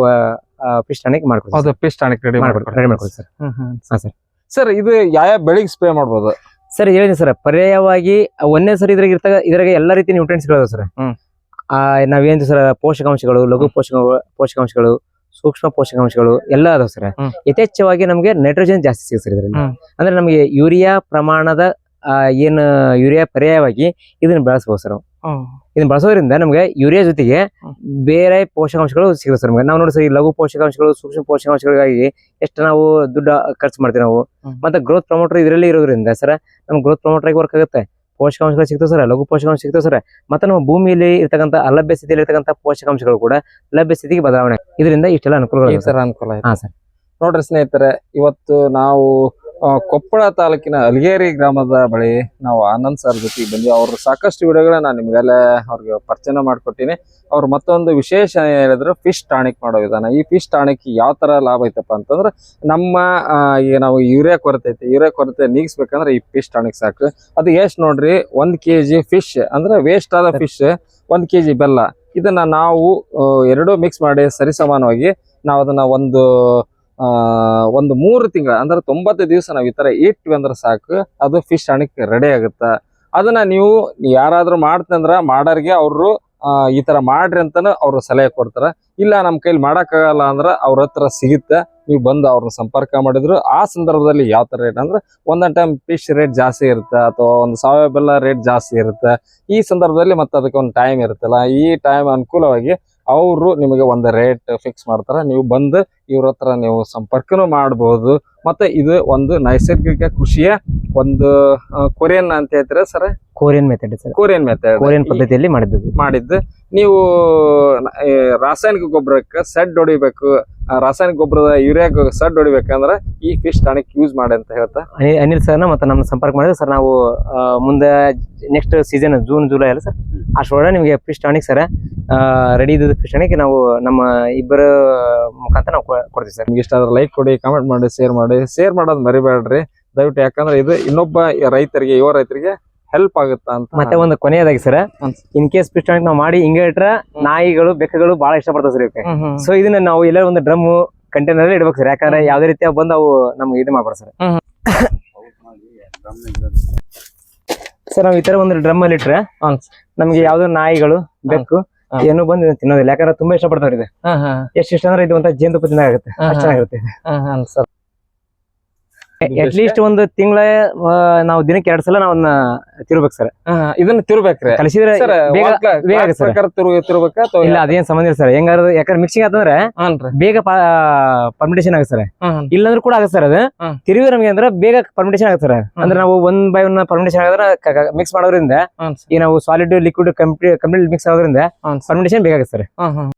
ಫಿಶ್ ಟಾನಿಕ್ ಮಾಡ್ಕೊಡ್ತೀವಿ ಅದು ಅನೇಕ ಟಾನಿಕ್ ರೆಡಿ ಮಾಡ್ಕೊಡ್ತೀವಿ. ರೆಡಿ ಮಾಡ್ಕೊಡ್ತೀವಿ ಸರ್ ಹಾ, ಸರ್ ಸರ್ ಇದು ಯಾವ ಬೆಳಿಗ್ಗೆ ಸ್ಪ್ರೇ ಮಾಡ್ಬೋದು? ಸರ್ ಹೇಳಿದೆ ಸರ್ ಪರ್ಯಾಯವಾಗಿ ಒಂದೇ ಸರ್ ಇದ್ರಾಗ ಇರ್ತಾಗ ಇದ್ರಾಗ ಎಲ್ಲಾ ರೀತಿ ನ್ಯೂಟ್ರಿಯೆಂಟ್ಸ್ಗಳು ಸರ್ ನಾವೇನ್ ಸರ್ ಪೋಷಕಾಂಶಗಳು ಲಘು ಪೋಷಕ ಪೋಷಕಾಂಶಗಳು ಸೂಕ್ಷ್ಮ ಪೋಷಕಾಂಶಗಳು ಎಲ್ಲ ಅದಾವ ಸರ್. ಯಥೇಚ್ಛವಾಗಿ ನಮಗೆ ನೈಟ್ರೋಜನ್ ಜಾಸ್ತಿ ಸಿಗುತ್ತೆ ಸರ್ ಇದರಲ್ಲಿ. ಅಂದ್ರೆ ನಮಗೆ ಯೂರಿಯಾ ಪ್ರಮಾಣದ ಏನು ಯೂರಿಯಾ ಪರ್ಯಾಯವಾಗಿ ಇದನ್ನ ಬಳಸಬಹುದು ಸರ್ ಇದನ್ನ ಬಳಸೋದ್ರಿಂದ ನಮಗೆ ಯೂರಿಯಾ ಜೊತೆಗೆ ಬೇರೆ ಪೋಷಕಾಂಶಗಳು ಸಿಗುತ್ತೆ ಸರ್ ನಮಗೆ. ನಾವು ನೋಡಿ ಸರ್ ಈ ಲಘು ಪೋಷಕಾಂಶಗಳು ಸೂಕ್ಷ್ಮ ಪೋಷಕಾಂಶಗಳಿಗಾಗಿ ಎಷ್ಟು ನಾವು ದುಡ್ಡು ಖರ್ಚು ಮಾಡ್ತೀವಿ ನಾವು. ಮತ್ತೆ ಗ್ರೋತ್ ಪ್ರಮೋಟರ್ ಇದರಲ್ಲಿ ಇರೋದ್ರಿಂದ ಸರ್ ನಮ್ಗೆ ಗ್ರೋತ್ ಪ್ರಮೋಟರ್ ಆಗಿ ವರ್ಕ್ ಆಗುತ್ತೆ. ಪೋಷಕಾಂಶಗಳು ಸಿಗ್ತಾವೆ ಸರ್ ಲಘು ಪೋಷಕಾಂಶ ಸಿಗ್ತಾವೆ ಸರ್. ಮತ್ತೆ ನಮ್ಮ ಭೂಮಿಯಲ್ಲಿ ಇರ್ತಕ್ಕಂಥ ಅಲಭ್ಯ ಸ್ಥಿತಿಯಲ್ಲಿ ಇರ್ತಕ್ಕಂಥ ಪೋಷಕಾಂಶಗಳು ಕೂಡ ಲಭ್ಯ ಸ್ಥಿತಿಗೆ ಬದಲಾವಣೆ ಇದರಿಂದ ಇಷ್ಟೆಲ್ಲ ಅನುಕೂಲ ಸರ್. ಅನುಕೂಲ ಹಾಂ ಸರ್. ನೋಡ್ರಿ ಸ್ನೇಹಿತರೆ ಇವತ್ತು ನಾವು ಕೊಪ್ಪಳ ತಾಲೂಕಿನ ಅಲ್ಗೇರಿ ಗ್ರಾಮದ ಬಳಿ ನಾವು ಆನಂದ್ ಸರ್ ಜೊತೆ ಬಂದ್ವಿ. ಅವ್ರ ಸಾಕಷ್ಟು ವಿಡಿಯೋಗಳನ್ನ ನಾನು ನಿಮ್ಗೆಲ್ಲ ಅವ್ರಿಗೆ ಪರಿಚಯ ಮಾಡ್ಕೊಟ್ಟಿನಿ. ಅವ್ರು ಮತ್ತೊಂದು ವಿಶೇಷ ಹೇಳಿದ್ರು ಫಿಶ್ ಟಾಣಿಕ್ ಮಾಡೋ ವಿಧಾನ. ಈ ಫಿಶ್ ಟಾಣಿಕ್ ಯಾವ ತರ ಲಾಭ ಐತಪ್ಪ ಅಂತಂದ್ರೆ, ನಮ್ಮ ಈಗ ನಾವು ಯೂರಿಯಾ ಕೊರತೆ ಐತೆ. ಯೂರಿಯಾ ಕೊರತೆ ನೀಗಿಸ್ಬೇಕಂದ್ರೆ ಈ ಫಿಶ್ ಟಾಣಿಕ್ ಸಾಕು. ಅದು ಎಷ್ಟು ನೋಡ್ರಿ, ಒಂದು ಕೆ ಜಿ ಫಿಶ್ ಅಂದ್ರೆ ವೇಸ್ಟ್ ಆದ ಫಿಶ್ ಒಂದು ಕೆ ಜಿ ಬೆಲ್ಲ. ಇದನ್ನ ನಾವು ಎರಡು ಮಿಕ್ಸ್ ಮಾಡಿ ಸರಿಸಮಾನವಾಗಿ ನಾವು ಅದನ್ನ ಒಂದು ಒಂದು ಮೂರು ತಿಂಗಳ, ಅಂದ್ರೆ ತೊಂಬತ್ತು ದಿವಸ ನಾವು ಈ ತರ ಇಟ್ವಿ ಅಂದ್ರೆ ಸಾಕು, ಅದು ಫಿಶ್ ಹಣಕ್ಕೆ ರೆಡಿ ಆಗುತ್ತೆ? ಅದನ್ನ ನೀವು ಯಾರಾದ್ರೂ ಮಾಡ್ತಂದ್ರ ಮಾಡೋರಿಗೆ ಅವರು ಈ ತರ ಮಾಡ್ರಿ ಅಂತಾನು ಅವ್ರು ಸಲಹೆ ಕೊಡ್ತಾರ. ಇಲ್ಲ ನಮ್ಮ ಕೈಲಿ ಮಾಡಕ್ಕಾಗಲ್ಲ ಅಂದ್ರ ಅವ್ರ ಹತ್ರ ಸಿಗುತ್ತೆ, ನೀವು ಬಂದು ಅವ್ರನ್ನ ಸಂಪರ್ಕ ಮಾಡಿದ್ರು, ಆ ಸಂದರ್ಭದಲ್ಲಿ ಯಾವ ತರ ರೇಟ್ ಅಂದ್ರೆ ಒಂದೊಂದು ಟೈಮ್ ಫಿಶ್ ರೇಟ್ ಜಾಸ್ತಿ ಇರುತ್ತೆ, ಅಥವಾ ಒಂದು ಸಾವಯವ ಬೆಲ್ಲ ರೇಟ್ ಜಾಸ್ತಿ ಇರುತ್ತೆ, ಈ ಸಂದರ್ಭದಲ್ಲಿ ಮತ್ತೆ ಅದಕ್ಕೆ ಒಂದು ಟೈಮ್ ಇರುತ್ತಲ್ಲ, ಈ ಟೈಮ್ ಅನುಕೂಲವಾಗಿ ಅವರು ನಿಮಗೆ ಒಂದು ರೇಟ್ ಫಿಕ್ಸ್ ಮಾಡ್ತಾರೆ. ನೀವು ಬಂದು ಇವ್ರ ಹತ್ರ ನೀವು ಸಂಪರ್ಕನೂ ಮಾಡಬಹುದು ಮತ್ತೆ ಇದು ಒಂದು ನೈಸರ್ಗಿಕ ಕೃಷಿಯ ಒಂದು ಕೊರಿಯನ್ ಅಂತ ಹೇಳ್ತೀರಾ sir? Korean method sir. Korean method Korean ಪದ್ಧತಿಯಲ್ಲಿ ಮಾಡಿದ್ದು. ಮಾಡಿದ್ದು. ನೀವು ರಾಸಾಯನಿಕ ಗೊಬ್ಬರಕ್ಕೆ ಸೆಡ್ ಹೊಡಿಬೇಕು ಆ ರಾಸಾಯನಿಕ ಗೊಬ್ಬರದ ಯೂರಿಯಾ ಸಡ್ ಹೊಡಿಬೇಕಂದ್ರೆ ಈ ಫಿಶ್ ಟಾನಿಕ್ ಯೂಸ್ ಮಾಡಿ ಅಂತ ಹೇಳ್ತಾ. ಅನಿಲ್ ಸರ್ನ ಮತ್ತೆ ನಮ್ಮ ಸಂಪರ್ಕ ಮಾಡಿದ್ರೆ. ಸರ್ ನಾವು ಮುಂದೆ ನೆಕ್ಸ್ಟ್ ಸೀಸನ್ ಜೂನ್ ಜುಲೈ ಅಲ್ಲ ಸರ್ ಅಷ್ಟೊಳಗೆ ನಿಮಗೆ ಫಿಶ್ ಟಾನಿಕ್ ಸರ್ ರೆಡಿ ಇದ್ದ ಫಿಶ್ ಟಾನಿಕ್ ನಾವು ನಮ್ಮ ಇಬ್ಬರು ಮುಖಾಂತರ ನಾವು ಕೊಡ್ತೀವಿ ಸರ್. ನಿಮ್ಗೆ ಇಷ್ಟ ಆದ್ರೆ ಲೈಕ್ ಕೊಡಿ ಕಾಮೆಂಟ್ ಮಾಡಿ ಶೇರ್ ಮಾಡಿ. ಶೇರ್ ಮಾಡೋದು ಮರಿಬೇಡ್ರಿ. ದಯವಿಟ್ಟು ಯಾಕಂದ್ರೆ ಇದು ಇನ್ನೊಬ್ಬ ರೈತರಿಗೆ ಯುವ ರೈತರಿಗೆ ಹೆಲ್ಪ್ ಆಗುತ್ತಾ ಅಂತ. ಮತ್ತೆ ಒಂದು ಕೊನೆಯದಾಗಿ sir in case fish tonic ನಾವು ಮಾಡಿ ಹಿಂಗ ಇಟ್ರ ನಾಯಿಗಳು ಬೆಕ್ಕಗಳು ಬಹಳ ಇಷ್ಟಪಡ್ತಾವೆ ಸರ್ ಇವಕ್ಕೆ ಸೊ ಇದನ್ನ ನಾವು ಎಲ್ಲ ಒಂದು ಡ್ರಮ್ ಕಂಟೈನರ್ ಇಡ್ಬೇಕು ಸರ್ ಯಾಕಂದ್ರೆ ಯಾವ್ದೇ ರೀತಿಯ ಬಂದು ಅವು ನಮ್ಗೆ ಇದು ಮಾಡ್ಬಾರ ಸರ್ ಸರ್ ನಾವು ಈ ತರ ಒಂದು ಡ್ರಮ್ ಅಲ್ಲಿ ಇಟ್ರೆ. ನಮ್ಗೆ ಯಾವ್ದೋ ನಾಯಿಗಳು ಬೆಕ್ಕು. ಏನು ಬಂದು ತಿನ್ನೋದಿಲ್ಲ. ಯಾಕಂದ್ರೆ ತುಂಬಾ ಇಷ್ಟಪಡ್ತಾವ್ರಿ ಇದು. ಎಷ್ಟು ಇಷ್ಟ ಅಂದ್ರೆ ಇದು ಒಂಥರ ಜೇನು ತುಪ್ಪ ಆಗುತ್ತೆ. ಅಷ್ಟ್ ಚೆನ್ನಾಗಿರುತ್ತೆ. ಅಟ್ ಲೀಸ್ಟ್ ಒಂದು ತಿಂಗಳ ನಾವು ದಿನಕ್ಕೆ ಎರಡ್ ಸಲ ನಾವನ್ನ ತಿರ್ಬೇಕು ಸರ್. ಇದನ್ನ ತಿರ್ಬೇಕ್ರಿ. ಕಲಿಸಿದ್ರೆ ಇಲ್ಲ ಅದೇನ್ ಸಂಬಂಧ ಇಲ್ಲ ಸರ್. ಹೆಂಗಾರ ಯಾಕಂದ್ರೆ ಮಿಕ್ಸಿಂಗ್ ಆತಂದ್ರೆ ಬೇಗ ಪರ್ಮಿಟೇಷನ್ ಆಗುತ್ತೆ ಸರ್. ಇಲ್ಲಂದ್ರೆ ಕೂಡ ಆಗುತ್ತೆ ಸರ್ ಅದು. ತಿರುವಿ ನಮಗೆ ಅಂದ್ರೆ ಬೇಗ ಪರ್ಮಿಟೇಷನ್ ಆಗುತ್ತೆ ಸರ್. ಅಂದ್ರೆ ನಾವು ಒನ್ ಬೈ ಒನ್ ಪರ್ಮಿಟೇಷನ್ ಆಗಿದ್ರೆ ಮಿಕ್ಸ್ ಮಾಡೋದ್ರಿಂದ ಈ ನಾವು solid liquid complete complete mix ಆಗೋದ್ರಿಂದ ಪರ್ಮಿಟೇಷನ್ ಬೇಕಾಗುತ್ತೆ ಸರ್.